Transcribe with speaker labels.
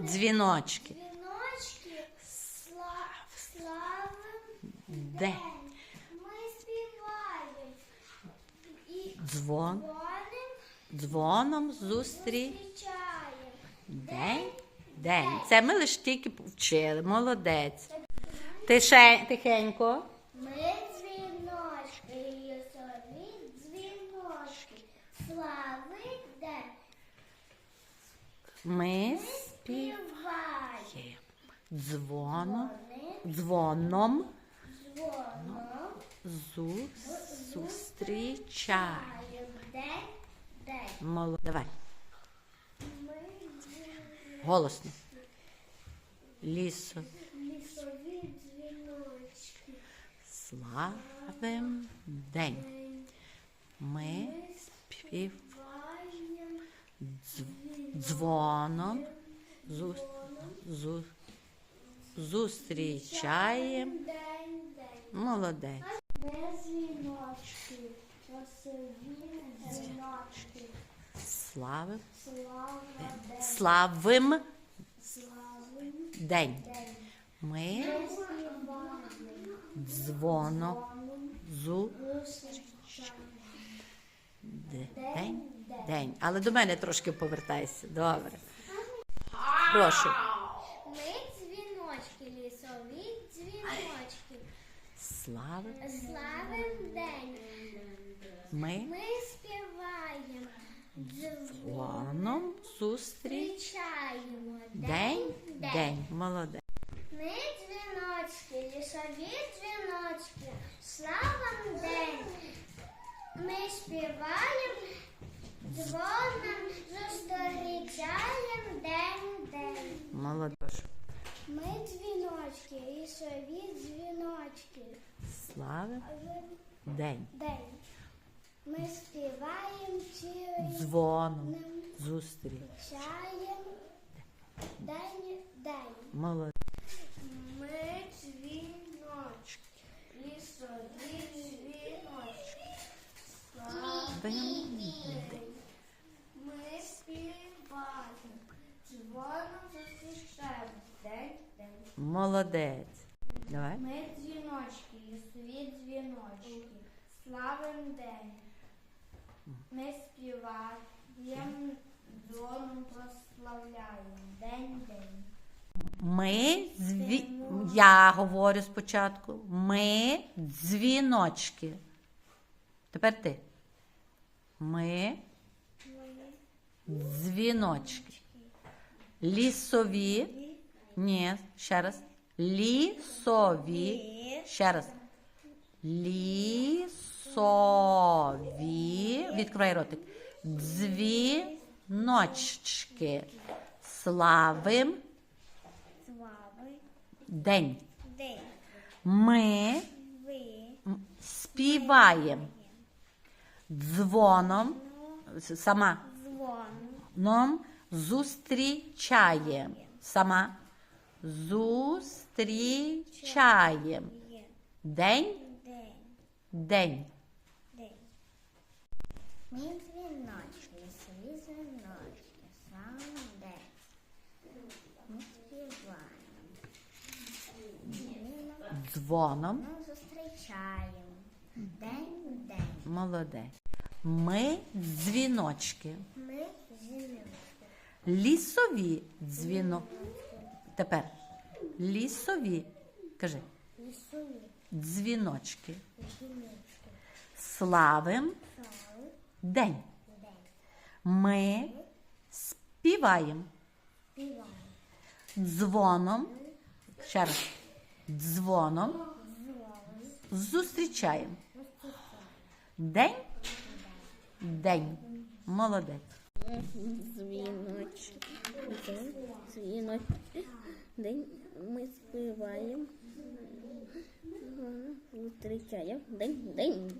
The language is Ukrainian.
Speaker 1: Дзвіночки.
Speaker 2: Дзвіночки слав, славим
Speaker 1: Де?
Speaker 2: Ми співаємо і
Speaker 1: Дзвон. Дзвоном зустріч.
Speaker 2: зустрічаємо.
Speaker 1: День. День. Це ми лише тільки вчили. Молодець. Тише, тихенько.
Speaker 2: Ми дзвіночки, лісові дзвіночки. Слави день.
Speaker 1: Ми. Співаємо. Дзвоном. Дзвоном
Speaker 2: дзвоном
Speaker 1: зу, зустрічаємо.
Speaker 2: маємо день, день.
Speaker 1: Давай. Голосно. Лісо.
Speaker 2: лісові дзвіночки.
Speaker 1: Славим день. Ми
Speaker 2: Співаємо
Speaker 1: дзвоном зу, зу, зустрічаємо. Молодець.
Speaker 2: Ми дзвіночки, дзвіночки.
Speaker 1: Славим.
Speaker 2: День,
Speaker 1: Славим день. Ми зу
Speaker 2: зустрічаємо.
Speaker 1: день. День. Але до мене трошки повертайся. Добре. Прошу.
Speaker 2: Лісові дзвіночки.
Speaker 1: Славим.
Speaker 2: Славим день.
Speaker 1: Ми
Speaker 2: Ми співаємо,
Speaker 1: дзвоном зустріч.
Speaker 2: зустрічаємо
Speaker 1: День. День. Молодець.
Speaker 2: Ми дзвіночки, лісові дзвіночки, слава день. Ми співаємо, дзвоном зустрічаємо день, день.
Speaker 1: Молодець.
Speaker 2: Ми дзвіночки, лісові дзвіночки,
Speaker 1: Слава день.
Speaker 2: день. Ми співаємо цілий
Speaker 1: Дзвоном
Speaker 2: Зустрічаємо день день.
Speaker 1: Молодець.
Speaker 2: Ми дзвіночки, лісові дзвіночки.
Speaker 1: День.
Speaker 2: Ми співаємо, дзвоном зустрічаємо день день.
Speaker 1: Молодець. Давай.
Speaker 2: Ми дзвіночки, лісові дзвіночки, славим день. Ми співаємо, дзвоном прославляємо день день.
Speaker 1: Ми зві... Я говорю спочатку. Ми дзвіночки. Тепер ти. Ми дзвіночки. Лісові. Ні, ще раз. Лісові. Ще раз. Лісові. Відкривай ротик. Дзвіночки. Славим
Speaker 2: Слави
Speaker 1: день.
Speaker 2: день.
Speaker 1: Ми
Speaker 2: Ви
Speaker 1: співаємо дзвоном, сама
Speaker 2: дзвон
Speaker 1: ном зустрічаємо. Сама зустрічаємо. День,
Speaker 2: день.
Speaker 1: день.
Speaker 2: День. Ми дзвіночки, лісові дзвіночки, сам день. Ми співаємо.
Speaker 1: Дзвоном.
Speaker 2: Ми зустрічаємо. День, день.
Speaker 1: Молодець. Ми дзвіночки.
Speaker 2: Ми зіночки.
Speaker 1: Лісові дзвіно. Тепер лісові. Кажи.
Speaker 2: Лісові
Speaker 1: Дзвіночки.
Speaker 2: дзвіночки.
Speaker 1: Славим
Speaker 2: Слави
Speaker 1: день.
Speaker 2: день.
Speaker 1: Ми співаємо
Speaker 2: Співаємо.
Speaker 1: дзвоном. Ще раз. Дзвоном зустрічаємо. День. День. Молодець.
Speaker 3: Дзвіночок. День, ночі День ми співаємо. Зустрічаємо. День, день.